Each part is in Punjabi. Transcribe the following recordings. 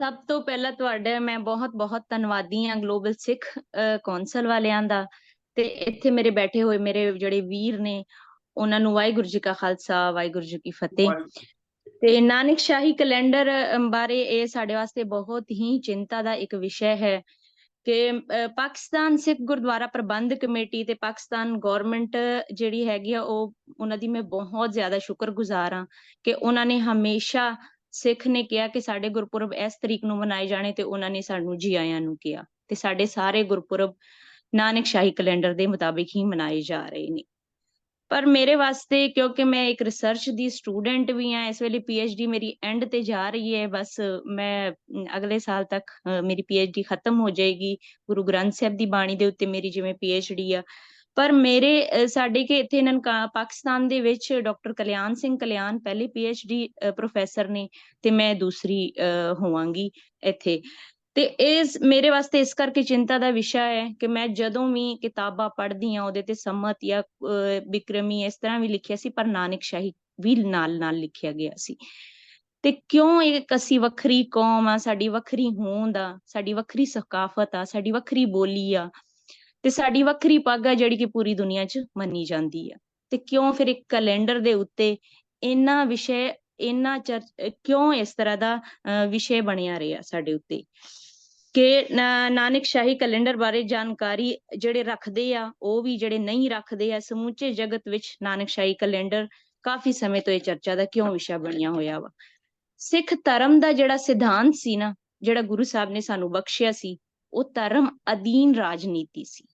ਸਭ ਤੋਂ ਪਹਿਲਾਂ ਤੁਹਾਡਾ ਮੈਂ ਬਹੁਤ-ਬਹੁਤ ਧੰਨਵਾਦੀ ਹਾਂ ਗਲੋਬਲ ਸਿੱਖ ਕੌਂਸਲ ਵਾਲਿਆਂ ਦਾ। ਤੇ ਇੱਥੇ ਮੇਰੇ ਬੈਠੇ ਹੋਏ ਮੇਰੇ ਜਿਹੜੇ ਵੀਰ ਨੇ, ਉਹਨਾਂ ਨੂੰ ਵਾਹਿਗੁਰੂ ਜੀ ਕਾ ਖਾਲਸਾ, ਵਾਹਿਗੁਰੂ ਜੀ ਕੀ ਫਤਿਹ। ਤੇ ਨਾਨਕ ਸ਼ਾਹੀ ਕੈਲੰਡਰ ਬਾਰੇ ਇਹ ਸਾਡੇ ਵਾਸਤੇ ਬਹੁਤ ਹੀ ਚਿੰਤਾ ਦਾ ਇੱਕ ਵਿਸ਼ਾ ਹੈ ਕਿ ਪਾਕਿਸਤਾਨ ਸਿੱਖ ਗੁਰਦੁਆਰਾ ਪ੍ਰਬੰਧ ਕਮੇਟੀ ਤੇ ਪਾਕਿਸਤਾਨ ਗਵਰਨਮੈਂਟ ਜਿਹੜੀ ਹੈਗੀ ਆ, ਉਹ, ਉਹਨਾਂ ਦੀ ਮੈਂ ਬਹੁਤ ਜ਼ਿਆਦਾ ਸ਼ੁਕਰਗੁਜ਼ਾਰ ਹਾਂ ਕਿ ਉਹਨਾਂ ਨੇ ਹਮੇਸ਼ਾ ਸਿੱਖ ਨੇ ਕਿਹਾ ਕਿ ਸਾਡੇ ਗੁਰਪੁਰਬ ਇਸ ਤਰੀਕ ਨੂੰ ਮਨਾਏ ਜਾਣੇ ਤੇ ਉਹਨਾਂ ਨੇ ਸਾਨੂੰ ਜੀ ਆਇਆਂ ਨੂੰ ਕਿਹਾ ਤੇ ਸਾਡੇ ਸਾਰੇ ਗੁਰਪੁਰਬ ਨਾਨਕ ਸ਼ਾਹੀ ਕੈਲੰਡਰ ਦੇ ਮੁਤਾਬਿਕ ਹੀ ਮਨਾਏ ਜਾ ਰਹੇ ਨੇ। ਪਰ ਮੇਰੇ ਵਾਸਤੇ ਕਿਉਂਕਿ ਮੈਂ ਇੱਕ ਰਿਸਰਚ ਦੀ ਸਟੂਡੈਂਟ ਵੀ ਆ ਇਸ ਵੇਲੇ ਪੀਐਚਡੀ ਮੇਰੀ ਐਂਡ ਤੇ ਜਾ ਰਹੀ ਹੈ ਬਸ ਮੈਂ ਅਗਲੇ ਸਾਲ ਤੱਕ ਅ, ਮੇਰੀ ਪੀਐਚਡੀ ਖਤਮ ਹੋ ਜਾਏਗੀ ਗੁਰੂ ਗ੍ਰੰਥ ਸਾਹਿਬ ਦੀ ਬਾਣੀ ਦੇ ਉੱਤੇ ਮੇਰੀ ਜਿਵੇਂ ਪੀਐਚਡੀ ਆ ਪਰ ਮੇਰੇ ਸਾਡੇ ਕਿ ਇੱਥੇ ਨਨਕਾ ਪਾਕਿਸਤਾਨ ਦੇ ਵਿੱਚ ਡਾਕਟਰ ਕਲਿਆਣ ਸਿੰਘ ਕਲਿਆਣ ਪਹਿਲੇ ਪੀਐਚਡੀ ਪ੍ਰੋਫੈਸਰ ਨੇ ਤੇ ਮੈਂ ਦੂਸਰੀ ਹੋਵਾਂਗੀ ਇੱਥੇ। ਤੇ ਇਸ ਮੇਰੇ ਵਾਸਤੇ ਇਸ ਕਰਕੇ ਚਿੰਤਾ ਦਾ ਵਿਸ਼ਾ ਹੈ ਕਿ ਮੈਂ ਜਦੋਂ ਵੀ ਕਿਤਾਬਾਂ ਪੜ੍ਹਦੀ ਹਾਂ ਉਹਦੇ ਤੇ ਸੰਮਤ ਜਾਂ ਅਹ, ਬਿਕਰਮੀ ਇਸ ਤਰ੍ਹਾਂ ਵੀ ਲਿਖਿਆ ਸੀ ਪਰ ਨਾਨਕ ਸ਼ਾਹੀ ਵੀ ਨਾਲ ਨਾਲ ਲਿਖਿਆ ਗਿਆ ਸੀ। ਤੇ ਕਿਉਂ ਇਹ ਅਸੀਂ ਵੱਖਰੀ ਕੌਮ ਆ ਸਾਡੀ ਵੱਖਰੀ ਹੋਂਦ ਆ ਸਾਡੀ ਵੱਖਰੀ ਸਕਾਫਤ ਆ ਸਾਡੀ ਵੱਖਰੀ ਬੋਲੀ ਆ ਤੇ ਸਾਡੀ ਵੱਖਰੀ ਪੱਗ ਆ ਜਿਹੜੀ ਕਿ ਪੂਰੀ ਦੁਨੀਆ 'ਚ ਮੰਨੀ ਜਾਂਦੀ ਆ। ਤੇ ਕਿਉਂ ਫਿਰ ਇੱਕ ਕੈਲੰਡਰ ਦੇ ਉੱਤੇ ਇਹਨਾਂ ਵਿਸ਼ੇ ਇਹਨਾਂ ਚਰਚ ਕਿਉਂ ਇਸ ਤਰ੍ਹਾਂ ਦਾ ਅਹ, ਵਿਸ਼ੇ ਬਣਿਆ ਰਿਹਾ ਸਾਡੇ ਉੱਤੇ? ਕਿ ਨਾਨਕ ਸ਼ਾਹੀ ਕੈਲੰਡਰ ਬਾਰੇ ਜਾਣਕਾਰੀ ਜਿਹੜੇ ਰੱਖਦੇ ਆ ਉਹ ਵੀ ਜਿਹੜੇ ਨਹੀਂ ਰੱਖਦੇ ਆ ਸਮੁੱਚੇ ਜਗਤ ਵਿੱਚ ਨਾਨਕ ਸ਼ਾਹੀ ਕੈਲੰਡਰ ਕਾਫੀ ਸਮੇਂ ਤੋਂ ਇਹ ਚਰਚਾ ਦਾ ਕਿਉਂ ਵਿਸ਼ਾ ਬਣਿਆ ਹੋਇਆ ਵਾ? ਸਿੱਖ ਧਰਮ ਦਾ ਜਿਹੜਾ ਸਿਧਾਂਤ ਸੀ ਨਾ ਜਿਹੜਾ ਗੁਰੂ ਸਾਹਿਬ ਨੇ ਸਾਨੂੰ ਬਖਸ਼ਿਆ ਸੀ ਉਹ ਧਰਮ ਅਧੀਨ ਰਾਜਨੀਤੀ ਸੀ।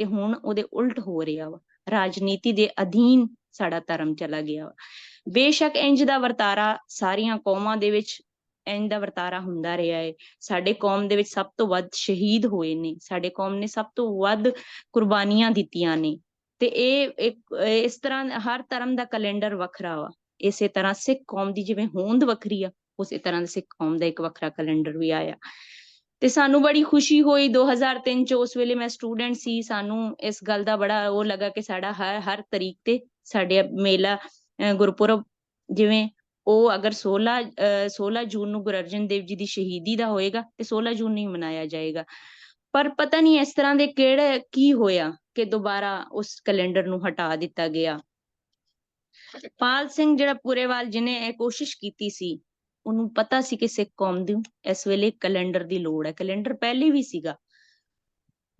ਤੇ ਹੁਣ ਉਹਦੇ ਉਲਟ ਹੋ ਰਿਹਾ ਵਾ। ਰਾਜਨੀਤੀ ਦੇ ਅਧੀਨ ਸਾਡਾ ਧਰਮ ਚਲਾ ਗਿਆ ਵਾ। ਬੇਸ਼ੱਕ ਇੰਜ ਦਾ ਵਰਤਾਰਾ ਸਾਰੀਆਂ ਕੌਮਾਂ ਦੇ ਵਿੱਚ ਇੰਜ ਦਾ ਵਰਤਾਰਾ ਹੁੰਦਾ ਰਿਹਾ ਹੈ ਸਾਡੇ ਕੌਮ ਦੇ ਵਿੱਚ ਸਭ ਤੋਂ ਵੱਧ ਸ਼ਹੀਦ ਹੋਏ ਨੇ। ਸਾਡੇ ਕੌਮ ਨੇ ਸਭ ਤੋਂ ਵੱਧ ਕੁਰਬਾਨੀਆਂ ਦਿੱਤੀਆਂ ਨੇ। ਤੇ ਇਹ ਇੱਕ, ਇਸ ਤਰ੍ਹਾਂ ਹਰ ਧਰਮ ਦਾ ਕੈਲੰਡਰ ਵੱਖਰਾ ਵਾ। ਇਸੇ ਤਰ੍ਹਾਂ ਸਿੱਖ ਕੌਮ ਦੀ ਜਿਵੇਂ ਹੋਂਦ ਵੱਖਰੀ ਆ, ਉਸੇ ਤਰ੍ਹਾਂ ਦਾ ਸਿੱਖ ਕੌਮ ਦਾ ਇੱਕ ਵੱਖਰਾ ਕੈਲੰਡਰ ਵੀ ਆਇਆ। ਤੇ ਸਾਨੂੰ ਬੜੀ ਖੁਸ਼ੀ ਹੋਈ 2003 ਚ ਉਸ ਵੇਲੇ ਮੈਂ ਸਟੂਡੈਂਟ ਸੀ। ਸਾਨੂੰ ਇਸ ਗੱਲ ਦਾ ਬੜਾ ਉਹ ਲੱਗਾ ਕਿ ਸਾਡਾ ਹਰ ਹਰ ਤਰੀਕ ਤੇ ਸਾਡੇ ਮੇਲਾ ਗੁਰਪੁਰਬ ਜਿਵੇਂ ਉਹ ਅਗਰ 16 ਅਹ 16 ਜੂਨ ਨੂੰ ਗੁਰੂ ਅਰਜਨ ਦੇਵ ਜੀ ਦੀ ਸ਼ਹੀਦੀ ਦਾ ਹੋਏਗਾ ਤੇ 16 ਜੂਨ ਨੂੰ ਹੀ ਮਨਾਇਆ ਜਾਏਗਾ। ਪਰ ਪਤਾ ਨਹੀਂ ਇਸ ਤਰ੍ਹਾਂ ਦੇ ਕਿਹੜਾ, ਕੀ ਹੋਇਆ ਕਿ ਦੁਬਾਰਾ ਉਸ ਕੈਲੰਡਰ ਨੂੰ ਹਟਾ ਦਿੱਤਾ ਗਿਆ। ਪਾਲ ਸਿੰਘ ਜਿਹੜਾ ਪੂਰੇਵਾਲ, ਜਿਹਨੇ ਇਹ ਕੋਸ਼ਿਸ਼ ਕੀਤੀ ਸੀ ਉਹਨੂੰ ਪਤਾ ਸੀ ਕਿ ਸਿੱਖ ਕੌਮ ਦੀ ਇਸ ਵੇਲੇ ਕੈਲੰਡਰ ਦੀ ਲੋੜ ਹੈ। ਕੈਲੰਡਰ ਪਹਿਲੇ ਵੀ ਸੀਗਾ।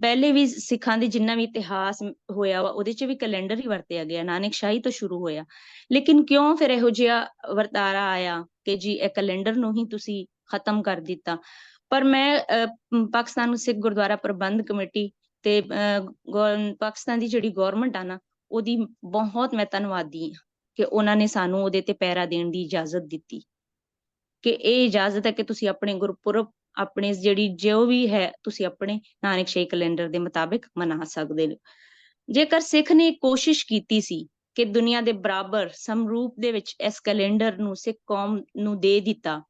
ਪਹਿਲੇ ਵੀ ਸਿੱਖਾਂ ਦੇ ਜਿੰਨਾ ਵੀ ਇਤਿਹਾਸ ਹੋਇਆ ਵਾ ਉਹਦੇ ਚ ਵੀ ਕੈਲੰਡਰ ਹੀ ਵਰਤਿਆ ਗਿਆ। ਨਾਨਕ ਸ਼ਾਹੀ ਤੋਂ ਸ਼ੁਰੂ ਹੋਇਆ। ਲੇਕਿਨ ਕਿਉਂ ਫਿਰ ਇਹੋ ਜਿਹਾ ਵਰਤਾਰਾ ਆਇਆ ਕਿ ਜੀ ਇਹ ਕੈਲੰਡਰ ਨੂੰ ਹੀ ਤੁਸੀਂ ਖਤਮ ਕਰ ਦਿੱਤਾ? ਪਰ ਮੈਂ ਪਾਕਿਸਤਾਨ ਸਿੱਖ ਗੁਰਦੁਆਰਾ ਪ੍ਰਬੰਧ ਕਮੇਟੀ ਤੇ ਅਹ, ਗੌਰ- ਪਾਕਿਸਤਾਨ ਦੀ ਜਿਹੜੀ ਗਵਰਨਮੈਂਟ ਆ ਨਾ ਉਹਦੀ ਬਹੁਤ ਮੈਂ ਧੰਨਵਾਦੀ ਹਾਂ ਕਿ ਉਹਨਾਂ ਨੇ ਸਾਨੂੰ ਉਹਦੇ ਤੇ ਪੈਰਾ ਦੇਣ ਦੀ ਇਜਾਜ਼ਤ ਦਿੱਤੀ। ਕਿ ਇਹ ਇਜਾਜ਼ਤ ਹੈ ਕਿ ਤੁਸੀਂ ਆਪਣੇ ਗੁਰਪੁਰਬ, ਆਪਣੇ ਜਿਹੜੀ ਜੋ ਵੀ ਹੈ, ਤੁਸੀਂ ਆਪਣੇ ਨਾਨਕ ਸ਼ਾਹੀ ਕੈਲੰਡਰ ਦੇ ਮੁਤਾਬਿਕ ਮਨਾ ਸਕਦੇ ਹੋ ਜੇਕਰ ਸਿੱਖ ਨੇ ਕੋਸ਼ਿਸ਼ ਕੀਤੀ ਸੀ ਕਿ ਦੁਨੀਆ ਦੇ ਬਰਾਬਰ ਸਮਰੂਪ ਦੇ ਵਿੱਚ ਇਸ ਕੈਲੰਡਰ ਨੂੰ ਸਿੱਖ ਕੌਮ ਨੂੰ ਦੇ ਦਿੱਤਾ,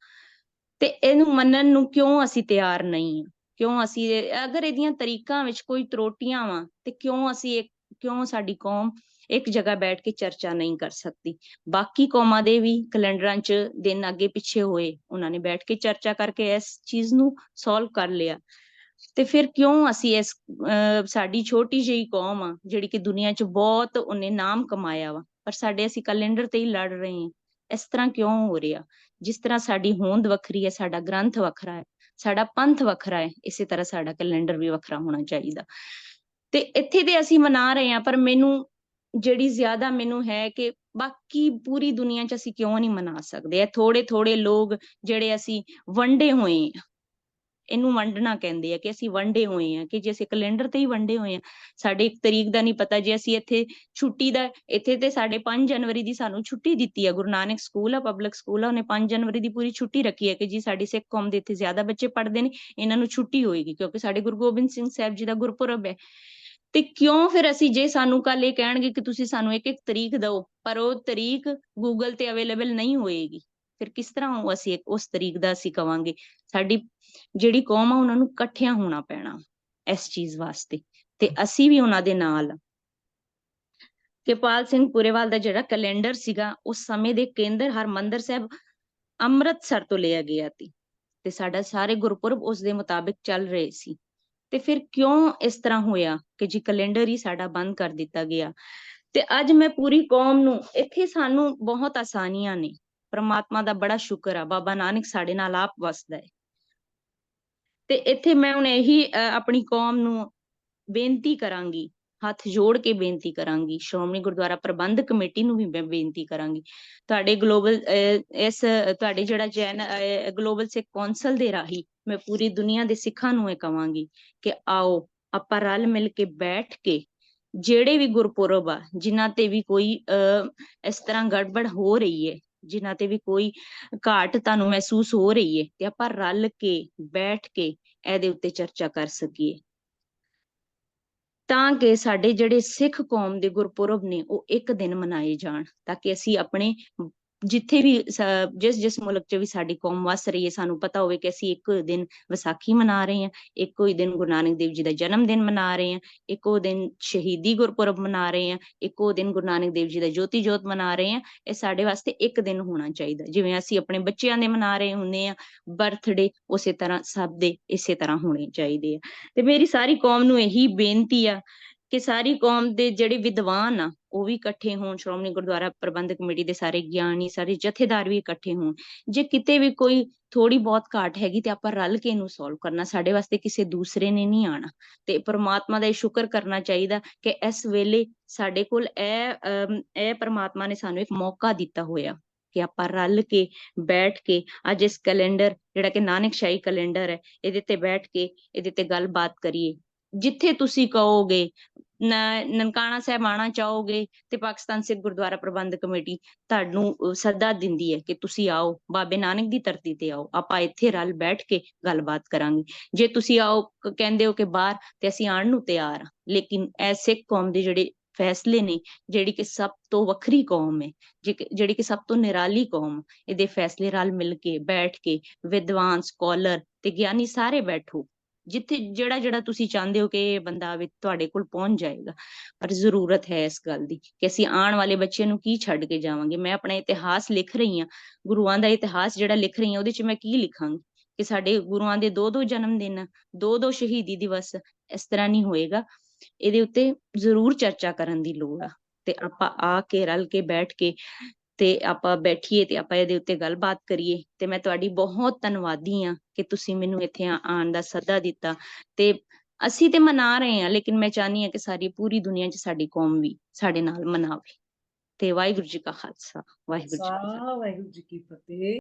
ਤੇ ਇਹਨੂੰ ਮੰਨਣ ਨੂੰ ਕਿਉਂ ਅਸੀਂ ਤਿਆਰ ਨਹੀਂ ਕਿਉਂ ਅਸੀਂ ਅਗਰ ਇਹਦੀਆਂ ਤਰੀਕਾਂ ਵਿੱਚ ਕੋਈ ਤਰੋਟੀਆਂ ਵਾ, ਤੇ ਕਿਉਂ ਅਸੀਂ ਕਿਉਂ ਸਾਡੀ ਕੌਮ ਇੱਕ ਜਗ੍ਹਾ ਬੈਠ ਕੇ ਚਰਚਾ ਨਹੀਂ ਕਰ ਸਕਦੀ। ਬਾਕੀ ਕੌਮਾਂ ਦੇ ਵੀ ਕੈਲੰਡਰਾਂ 'ਚ ਦਿਨ ਅੱਗੇ ਪਿੱਛੇ ਹੋਏ, ਉਹਨਾਂ ਨੇ ਬੈਠ ਕੇ ਚਰਚਾ ਕਰਕੇ ਇਸ ਚੀਜ਼ ਨੂੰ ਸੋਲਵ ਕਰ ਲਿਆ। ਤੇ ਫਿਰ ਕਿਉਂ ਅਸੀਂ ਇਸ ਸਾਡੀ ਛੋਟੀ ਜਿਹੀ ਕੌਮ ਆ, ਜਿਹੜੀ ਕਿ ਦੁਨੀਆ 'ਚ ਬਹੁਤ ਉਹਨੇ ਨਾਮ ਕਮਾਇਆ ਵਾ, ਪਰ ਸਾਡੇ ਅਸੀਂ ਕੈਲੰਡਰ ਤੇ ਹੀ ਲੜ ਰਹੇ ਹਾਂ। ਇਸ ਤਰ੍ਹਾਂ ਕਿਉਂ ਹੋ ਰਿਹਾ? ਜਿਸ ਤਰ੍ਹਾਂ ਸਾਡੀ ਹੋਂਦ ਵੱਖਰੀ ਹੈ, ਸਾਡਾ ਗ੍ਰੰਥ ਵੱਖਰਾ ਹੈ, ਸਾਡਾ ਪੰਥ ਵੱਖਰਾ ਹੈ, ਇਸੇ ਤਰ੍ਹਾਂ ਸਾਡਾ ਕੈਲੰਡਰ ਵੀ ਵੱਖਰਾ ਹੋਣਾ ਚਾਹੀਦਾ। ਤੇ ਇੱਥੇ ਤੇ ਅਸੀਂ ਮਨਾ ਰਹੇ ਹਾਂ, ਪਰ ਮੈਨੂੰ ਜਿਹੜੀ ਜ਼ਿਆਦਾ ਮੈਨੂੰ ਹੈ ਕਿ ਬਾਕੀ ਪੂਰੀ ਦੁਨੀਆ 'ਚ ਅਸੀਂ ਕਿਉਂ ਨਹੀਂ ਮਨਾ ਸਕਦੇ? ਇਹ ਥੋੜੇ ਥੋੜੇ ਲੋਕ ਜਿਹੜੇ ਅਸੀਂ ਵੰਡੇ ਹੋਏ ਆ ਇਹਨੂੰ ਵੰਡਣਾ ਕਹਿੰਦੇ ਆ ਕਿ ਅਸੀਂ ਵੰਡੇ ਹੋਏ ਆ ਕਿ ਜੇ ਅਸੀਂ ਕੈਲੰਡਰ ਤੇ ਹੀ ਵੰਡੇ ਹੋਏ ਆ ਸਾਡੇ ਇੱਕ ਤਰੀਕ ਦਾ ਨਹੀਂ ਪਤਾ, ਜੇ ਅਸੀਂ ਇੱਥੇ ਛੁੱਟੀ ਦਾ, ਇੱਥੇ ਤੇ ਸਾਡੇ 5 ਜਨਵਰੀ ਦੀ ਸਾਨੂੰ ਛੁੱਟੀ ਦਿੱਤੀ ਆ, ਗੁਰੂ ਨਾਨਕ ਸਕੂਲ ਆ ਪਬਲਿਕ ਸਕੂਲ ਆ, ਉਹਨੇ 5 ਜਨਵਰੀ ਦੀ ਪੂਰੀ ਛੁੱਟੀ ਰੱਖੀ ਹੈ ਕਿ ਜੀ ਸਾਡੀ ਸਿੱਖ ਕੌਮ ਦੇ ਇੱਥੇ ਜ਼ਿਆਦਾ ਬੱਚੇ ਪੜ੍ਹਦੇ ਨੇ, ਇਹਨਾਂ ਨੂੰ ਛੁੱਟੀ ਹੋਏਗੀ, ਕਿਉਂਕਿ ਸਾਡੇ ਗੁਰੂ ਗੋਬਿੰਦ ਸਿੰਘ ਸਾਹਿਬ ਜੀ ਦਾ ਗੁਰਪੁਰਬ ਹੈ। ਤੇ ਕਿਉਂ ਫਿਰ ਅਸੀਂ ਜੇ ਸਾਨੂੰ ਕੱਲ ਇਹ ਕਹਿਣਗੇ ਕਿ ਤੁਸੀਂ ਸਾਨੂੰ ਇੱਕ ਇੱਕ ਤਰੀਕ ਦਿਓ, ਪਰ ਉਹ ਤਰੀਕ ਗੂਗਲ ਤੇ ਅਵੇਲੇਬਲ ਨਹੀਂ ਹੋਏਗੀ। ਫਿਰ ਕਿਸ ਤਰ੍ਹਾਂ ਉਹ ਅਸੀਂ ਉਸ ਤਰੀਕ ਦਾ ਅਸੀਂ ਕਵਾਂਗੇ? ਸਾਡੀ ਜਿਹੜੀ ਕੌਮ ਆ, ਉਹਨਾਂ ਨੂੰ ਇਕੱਠਿਆਂ ਹੋਣਾ ਪੈਣਾ ਇਸ ਚੀਜ਼ ਵਾਸਤੇ। ਤੇ ਅਸੀਂ ਵੀ ਉਹਨਾਂ ਦੇ ਨਾਲ ਕਿਰਪਾਲ ਸਿੰਘ ਪੁਰੇਵਾਲ ਦਾ ਜਿਹੜਾ ਕੈਲੰਡਰ ਸੀਗਾ, ਉਸ ਸਮੇਂ ਦੇ ਕੇਂਦਰ ਹਰਮੰਦਰ ਸਾਹਿਬ ਅੰਮ੍ਰਿਤਸਰ ਤੋਂ ਲਿਆ ਗਿਆ ਸੀ। ਤੇ ਸਾਡਾ ਸਾਰੇ ਗੁਰਪੁਰਬ ਉਸ ਦੇ ਮੁਤਾਬਿਕ ਚੱਲ ਰਹੇ ਸੀ। ਤੇ ਫਿਰ ਕਿਉਂ ਇਸ ਤਰ੍ਹਾਂ ਹੋਇਆ ਕਿ ਜੀ ਕੈਲੰਡਰ ਹੀ ਸਾਡਾ ਬੰਦ ਕਰ ਦਿੱਤਾ ਗਿਆ? ਤੇ ਅੱਜ ਮੈਂ ਪੂਰੀ ਕੌਮ ਨੂੰ, ਇੱਥੇ ਸਾਨੂੰ ਬਹੁਤ ਆਸਾਨੀਆਂ ਨੇ। ਪ੍ਰਮਾਤਮਾ ਦਾ ਬੜਾ ਸ਼ੁਕਰ ਆ, ਬਾਬਾ ਨਾਨਕ ਸਾਡੇ ਨਾਲ ਆਪ ਵਸਦਾ ਹੈ। ਤੇ ਇੱਥੇ ਮੈਂ ਹੁਣ ਇਹੀ ਆਪਣੀ ਕੌਮ ਨੂੰ ਬੇਨਤੀ ਕਰਾਂਗੀ ਹੱਥ ਜੋੜ ਕੇ ਬੇਨਤੀ ਕਰਾਂਗੀ ਸ਼੍ਰੋਮਣੀ ਗੁਰਦੁਆਰਾ ਪ੍ਰਬੰਧਕ ਕਮੇਟੀ ਨੂੰ ਵੀ ਮੈਂ ਬੇਨਤੀ ਕਰਾਂਗੀ। ਤੁਹਾਡੇ ਗਲੋਬਲ ਇਸ ਤੁਹਾਡੇ ਜਿਹੜਾ ਜੈਨ ਗਲੋਬਲ ਸਿੱਖ ਕੌਂਸਲ ਦੇ ਰਾਹੀਂ ਮੈਂ ਪੂਰੀ ਦੁਨੀਆ ਦੇ ਸਿੱਖਾਂ ਨੂੰ ਇਹ ਕਵਾਂਗੀ ਕਿ ਆਓ ਆਪਾਂ ਰਲ ਮਿਲ ਕੇ ਬੈਠ ਕੇ ਜਿਹੜੇ ਵੀ ਗੁਰਪੁਰਬ ਆ ਜਿਨ੍ਹਾਂ ਤੇ ਵੀ ਕੋਈ ਅਹ, ਇਸ ਤਰ੍ਹਾਂ ਗੜਬੜ ਹੋ ਰਹੀ ਹੈ ਜਿਨ੍ਹਾਂ ਤੇ ਵੀ ਕੋਈ ਘਾਟ ਤੁਹਾਨੂੰ ਮਹਿਸੂਸ ਹੋ ਰਹੀ ਹੈ ਤੇ ਆਪਾਂ ਰਲ ਕੇ ਬੈਠ ਕੇ ਇਹਦੇ ਉੱਤੇ ਚਰਚਾ ਕਰ ਸਕੀਏ। ਤਾਂ ਕਿ ਸਾਡੇ ਜਿਹੜੇ ਸਿੱਖ ਕੌਮ ਦੇ ਗੁਰਪੁਰਬ ਨੇ ਉਹ ਇੱਕ ਦਿਨ ਮਨਾਏ ਜਾਣ, ਤਾਂ ਕਿ ਅਸੀਂ ਆਪਣੇ ਜਿੱਥੇ ਵੀ ਜਿਸ ਜਿਸ ਮੁਲਕ 'ਚ ਵੀ ਸਾਡੀ ਕੌਮ ਵਸ ਰਹੀ ਹੈ, ਸਾਨੂੰ ਪਤਾ ਹੋਵੇ ਕਿ ਅਸੀਂ ਇੱਕੋ ਦਿਨ ਵਿਸਾਖੀ ਮਨਾ ਰਹੇ ਹਾਂ, ਇੱਕੋ ਹੀ ਦਿਨ ਗੁਰੂ ਨਾਨਕ ਦੇਵ ਜੀ ਦਾ ਜਨਮ ਦਿਨ ਮਨਾ ਰਹੇ ਹਾਂ, ਇੱਕੋ ਦਿਨ ਸ਼ਹੀਦੀ ਗੁਰਪੁਰਬ ਮਨਾ ਰਹੇ ਹਾਂ, ਇੱਕੋ ਦਿਨ ਗੁਰੂ ਨਾਨਕ ਦੇਵ ਜੀ ਦਾ ਜੋਤੀ ਜੋਤ ਮਨਾ ਰਹੇ ਹਾਂ, ਇਹ ਸਾਡੇ ਵਾਸਤੇ ਇੱਕ ਦਿਨ ਹੋਣਾ ਚਾਹੀਦਾ। ਜਿਵੇਂ ਅਸੀਂ ਆਪਣੇ ਬੱਚਿਆਂ ਦੇ ਮਨਾ ਰਹੇ ਹੁੰਦੇ ਆ ਬਰਥਡੇ ਉਸੇ ਤਰ੍ਹਾਂ ਸਭ ਦੇ ਇਸੇ ਤਰ੍ਹਾਂ ਹੋਣੇ ਚਾਹੀਦੇ ਆ। ਤੇ ਮੇਰੀ ਸਾਰੀ ਕੌਮ ਨੂੰ ਇਹੀ ਬੇਨਤੀ ਆ ਕਿ ਸਾਰੀ ਕੌਮ ਦੇ ਜਿਹੜੇ ਵਿਦਵਾਨ ਆ, ਉਹ ਵੀ ਇਕੱਠੇ ਹੋਣ, ਸ਼੍ਰੋਮਣੀ ਗੁਰਦੁਆਰਾ ਪ੍ਰਬੰਧਕ ਕਮੇਟੀ ਦੇ ਸਾਰੇ ਗਿਆਨੀ, ਸਾਰੇ ਜਥੇਦਾਰ ਵੀ ਇਕੱਠੇ ਹੋਣ। ਜੇ ਕਿਤੇ ਵੀ ਕੋਈ ਥੋੜੀ ਬਹੁਤ ਘਾਟ ਹੈਗੀ ਤੇ ਆਪਾਂ ਰਲ ਕੇ ਇਹਨੂੰ ਸੋਲਵ ਕਰਨਾ, ਸਾਡੇ ਵਾਸਤੇ ਕਿਸੇ ਦੂਸਰੇ ਨੇ ਨਹੀਂ ਆਣਾ ਤੇ ਪ੍ਰਮਾਤਮਾ ਦਾ ਸ਼ੁਕਰ ਕਰਨਾ ਚਾਹੀਦਾ ਕਿ ਇਸ ਵੇਲੇ ਸਾਡੇ ਕੋਲ ਇਹ ਇਹ ਪ੍ਰਮਾਤਮਾ ਨੇ ਸਾਨੂੰ ਇੱਕ ਮੌਕਾ ਦਿੱਤਾ ਹੋਇਆ ਕਿ ਆਪਾਂ ਰਲ ਕੇ, ਬੈਠ ਕੇ ਅੱਜ ਇਸ ਕੈਲੰਡਰ, ਜਿਹੜਾ ਕਿ ਨਾਨਕ ਸ਼ਾਹੀ ਕੈਲੰਡਰ ਹੈ, ਇਹਦੇ ਤੇ ਬੈਠ ਕੇ, ਇਹਦੇ ਤੇ ਗੱਲਬਾਤ ਕਰੀਏ। ਜਿੱਥੇ ਤੁਸੀਂ ਕਹੋਗੇ ਨਨਕਾਣਾ ਸਾਹਿਬ ਆਣਾ ਚਾਹੋਗੇ ਤੇ ਪਾਕਿਸਤਾਨ ਸਿੱਖ ਗੁਰਦੁਆਰਾ ਪ੍ਰਬੰਧਕ ਕਮੇਟੀ ਤੁਹਾਨੂੰ ਸੱਦਾ ਦਿੰਦੀ ਹੈ ਕਿ ਤੁਸੀਂ ਆਓ, ਬਾਬੇ ਨਾਨਕ ਦੀ ਧਰਤੀ ਤੇ ਆਓ, ਆਪਾਂ ਇੱਥੇ ਰਲ ਬੈਠ ਕੇ ਗੱਲਬਾਤ ਕਰਾਂਗੇ। ਜੇ ਤੁਸੀਂ ਆਓ ਕਹਿੰਦੇ ਹੋ ਕਿ ਬਾਹਰ ਤੇ ਅਸੀਂ ਆਣ ਨੂੰ ਤਿਆਰ ਹਾਂ ਲੇਕਿਨ ਇਹ ਸਿੱਖ ਕੌਮ ਦੇ ਜਿਹੜੇ ਫੈਸਲੇ ਨੇ, ਜਿਹੜੀ ਕਿ ਸਭ ਤੋਂ ਵੱਖਰੀ ਕੌਮ ਹੈ ਜਿਹੜੀ ਕਿ ਸਭ ਤੋਂ ਨਿਰਾਲੀ ਕੌਮ, ਇਹਦੇ ਫੈਸਲੇ ਰਲ ਮਿਲ ਕੇ ਬੈਠ ਕੇ ਵਿਦਵਾਨ, ਸਕਾਲਰ ਤੇ ਗਿਆਨੀ ਸਾਰੇ ਬੈਠੋ। ਜਿੱਥੇ ਜਿਹੜਾ ਜਿਹੜਾ ਤੁਸੀਂ ਚਾਹੁੰਦੇ ਹੋ ਕਿ ਇਹ ਬੰਦਾ ਆਵੇ, ਤੁਹਾਡੇ ਕੋਲ ਪਹੁੰਚ ਜਾਏਗਾ। ਪਰ ਜ਼ਰੂਰਤ ਹੈ ਇਸ ਗੱਲ ਦੀ ਕਿ ਅਸੀਂ ਆਉਣ ਵਾਲੇ ਬੱਚਿਆਂ ਨੂੰ ਕੀ ਛੱਡ ਕੇ ਜਾਵਾਂਗੇ। ਮੈਂ ਆਪਣਾ ਇਤਿਹਾਸ ਲਿਖ ਰਹੀ ਹਾਂ। ਗੁਰੂਆਂ ਦਾ ਇਤਿਹਾਸ ਜਿਹੜਾ ਲਿਖ ਰਹੀ ਹਾਂ, ਉਹਦੇ ਚ ਮੈਂ ਕੀ ਲਿਖਾਂਗੀ? ਕਿ ਸਾਡੇ ਗੁਰੂਆਂ ਦੇ ਦੋ ਦੋ ਜਨਮ ਦਿਨ ਦੋ ਦੋ ਸ਼ਹੀਦੀ ਦਿਵਸ ਇਸ ਤਰ੍ਹਾਂ ਨਹੀਂ ਹੋਏਗਾ। ਇਹਦੇ ਉੱਤੇ ਜ਼ਰੂਰ ਚਰਚਾ ਕਰਨ ਦੀ ਲੋੜ ਆ। ਤੇ ਆਪਾਂ ਆ ਕੇ, ਰਲ ਕੇ, ਬੈਠ ਕੇ ਤੇ ਆਪਾਂ ਬੈਠੀਏ ਤੇ ਆਪਾਂ ਇਹਦੇ ਉੱਤੇ ਗੱਲਬਾਤ ਕਰੀਏ ਤੇ ਮੈਂ ਤੁਹਾਡੀ ਬਹੁਤ ਧੰਨਵਾਦੀ ਆ ਕਿ ਤੁਸੀਂ ਮੈਨੂੰ ਇੱਥੇ ਆਉਣ ਦਾ ਸੱਦਾ ਦਿੱਤਾ। ਤੇ ਅਸੀਂ ਤੇ ਮਨਾ ਰਹੇ ਹਾਂ ਲੇਕਿਨ ਮੈਂ ਚਾਹਨੀ ਆ ਕਿ ਸਾਰੀ ਪੂਰੀ ਦੁਨੀਆ 'ਚ ਸਾਡੀ ਕੌਮ ਵੀ ਸਾਡੇ ਨਾਲ ਮਨਾਵੇ। ਤੇ ਵਾਹਿਗੁਰੂ ਜੀ ਕਾ ਖਾਲਸਾ ਵਾਹਿਗੁਰੂ ਜੀ ਕੀ ਫਤਿਹ। ਖਾਲਸਾ ਵਾਹਿਗੁਰੂ ਜੀ ਕੀ ਫਤਿਹ।